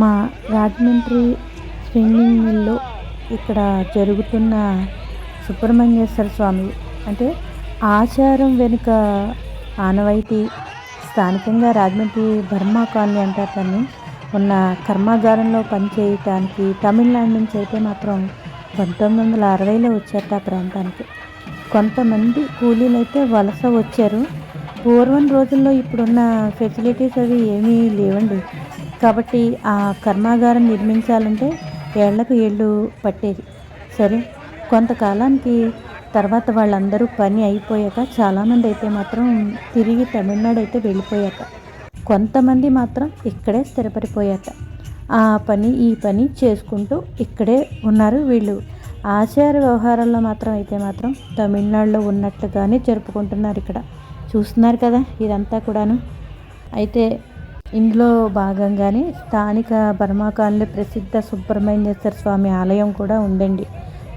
మా రాజమండ్రి స్విమ్మింగ్ మిల్లో ఇక్కడ జరుగుతున్న సుబ్రహ్మణ్యేశ్వర స్వామి అంటే ఆచారం వెనుక ఆనవాయితీ స్థానికంగా రాజమండ్రి బర్మా కాలనీ అంటారు దాన్ని. ఉన్న కర్మాగారంలో పనిచేయటానికి తమిళనాడు నుంచి అయితే మాత్రం పంతొమ్మిది వందల అరవైలో వచ్చారు ఆ ప్రాంతానికి. కొంతమంది కూలీలు అయితే వలస వచ్చారు. పూర్వం రోజుల్లో ఇప్పుడున్న ఫెసిలిటీస్ అవి ఏమీ లేవండి. కాబట్టి ఆ కర్మాగారం నిర్మించాలంటే ఏళ్ళకు ఏళ్ళు పట్టేది. సరే కొంతకాలానికి తర్వాత వాళ్ళందరూ పని అయిపోయాక చాలామంది అయితే మాత్రం తిరిగి తమిళనాడు అయితే వెళ్ళిపోయాక కొంతమంది మాత్రం ఇక్కడే స్థిరపడిపోయాక ఆ పని ఈ పని చేసుకుంటూ ఇక్కడే ఉన్నారు వీళ్ళు. ఆచార వ్యవహారాల్లో మాత్రం అయితే మాత్రం తమిళనాడులో ఉన్నట్లుగానే జరుపుకుంటున్నారు ఇక్కడ. చూస్తున్నారు కదా ఇదంతా కూడాను. అయితే ఇందులో భాగంగానే స్థానిక బర్మా ప్రసిద్ధ సుబ్రహ్మణ్యేశ్వర స్వామి ఆలయం కూడా ఉందండి.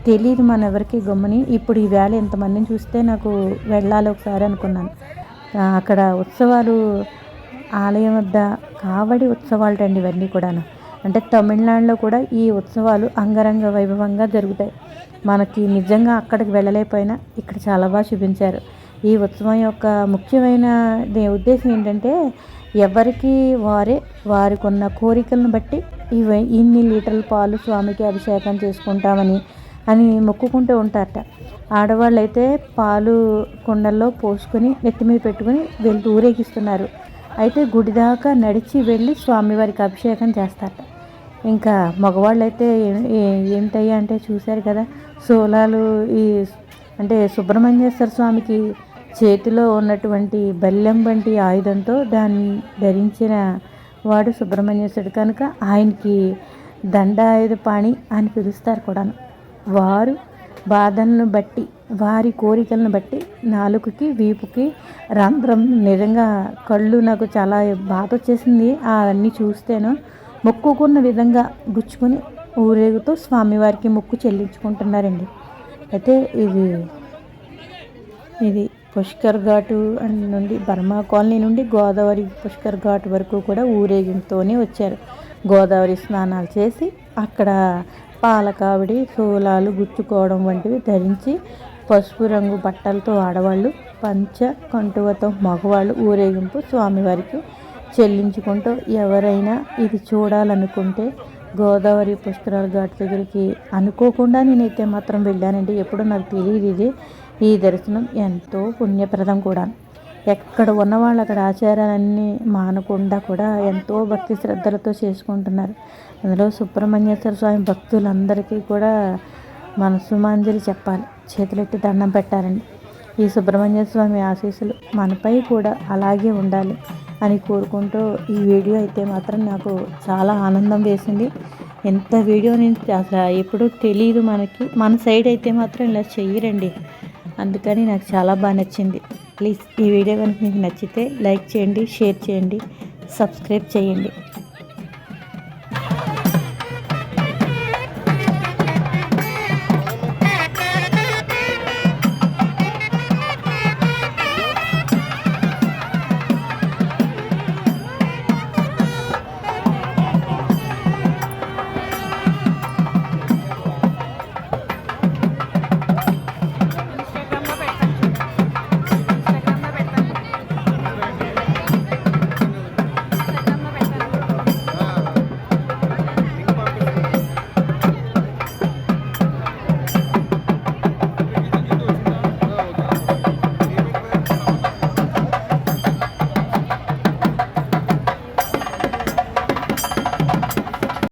తెలియదు మన ఎవరికి గమ్ముని. ఇప్పుడు ఈ వేళ ఎంతమందిని చూస్తే నాకు వెళ్ళాలి ఒకసారి అనుకున్నాను. అక్కడ ఉత్సవాలు ఆలయం వద్ద కావడి ఉత్సవాలు అండి ఇవన్నీ కూడాను. అంటే తమిళనాడులో కూడా ఈ ఉత్సవాలు అంగరంగ వైభవంగా జరుగుతాయి. మనకి నిజంగా అక్కడికి వెళ్ళలేకపోయినా ఇక్కడ చాలా బాగా చూపించారు. ఈ ఉత్సవం యొక్క ముఖ్యమైన దే- ఉద్దేశం ఏంటంటే ఎవరికి వారే వారికి ఉన్న కోరికలను బట్టి ఇవి ఇన్ని లీటర్ల పాలు స్వామికి అభిషేకం చేసుకుంటామని అని మొక్కుకుంటూ ఉంటారట. ఆడవాళ్ళు అయితే పాలు కుండల్లో పోసుకొని నెత్తి మీద పెట్టుకుని వెళ్తూ ఊరేగిస్తున్నారు. అయితే గుడి దాకా నడిచి వెళ్ళి స్వామివారికి అభిషేకం చేస్తారట. ఇంకా మగవాళ్ళు అయితే ఏమిటయ్యా అంటే చూశారు కదా సోలాలు ఈ అంటే సుబ్రహ్మణ్యేశ్వర స్వామికి చేతిలో ఉన్నటువంటి బల్లెం వంటి ఆయుధంతో దాన్ని ధరించిన వాడు సుబ్రహ్మణ్యేశ్వరుడు కనుక ఆయనకి దండాయుధ పాణి అని పిలుస్తారు కూడాను. వారు బాధలను బట్టి వారి కోరికలను బట్టి నాలుకకి వీపుకి రంధ్రం నిజంగా కళ్ళు నాకు చాలా బాధ వచ్చేసింది. అవన్నీ చూస్తేను మొక్కుకున్న విధంగా గుచ్చుకొని ఊరేగుతూ స్వామివారికి మొక్కు చెల్లించుకుంటున్నారండి. అయితే ఇది ఇది పుష్కర్ ఘాటు నుండి బర్మా కాలనీ నుండి గోదావరి పుష్కర్ ఘాట్ వరకు కూడా ఊరేగింపుతోనే వచ్చారు. గోదావరి స్నానాలు చేసి అక్కడ పాలకావిడి శూలాలు గుచ్చుకోవడం వంటివి ధరించి పసుపు రంగు బట్టలతో ఆడవాళ్ళు పంచ కంటువతో మగవాళ్ళు ఊరేగింపు స్వామివారికి చెల్లించుకుంటూ ఎవరైనా ఇది చూడాలనుకుంటే గోదావరి పుష్కరాల ఘాట్ దగ్గరికి అనుకోకుండా నేనైతే మాత్రం వెళ్ళానండి. ఎప్పుడో నాకు తెలియదు ఇది. ఈ దర్శనం ఎంతో పుణ్యప్రదం కూడా. ఎక్కడ ఉన్నవాళ్ళు అక్కడ ఆచారాలన్నీ మానకుండా కూడా ఎంతో భక్తి శ్రద్ధలతో చేసుకుంటున్నారు. అందులో సుబ్రహ్మణ్యేశ్వర స్వామి భక్తులందరికీ కూడా మనసుమాంజలి చెప్పాలి. చేతులెట్టి దండం పెట్టాలండి. ఈ సుబ్రహ్మణ్య స్వామి ఆశీస్సులు మనపై కూడా అలాగే ఉండాలి అని కోరుకుంటూ ఈ వీడియో అయితే మాత్రం నాకు చాలా ఆనందం వేసింది. ఎంత వీడియో నేను అసలు ఎప్పుడూ తెలియదు మనకి. మన సైడ్ అయితే మాత్రం ఇలా చెయ్యరండి. అందుకని నాకు చాలా బాగా నచ్చింది. ప్లీజ్ ఈ వీడియో కనుక మీకు నచ్చితే లైక్ చేయండి షేర్ చేయండి సబ్స్క్రైబ్ చేయండి.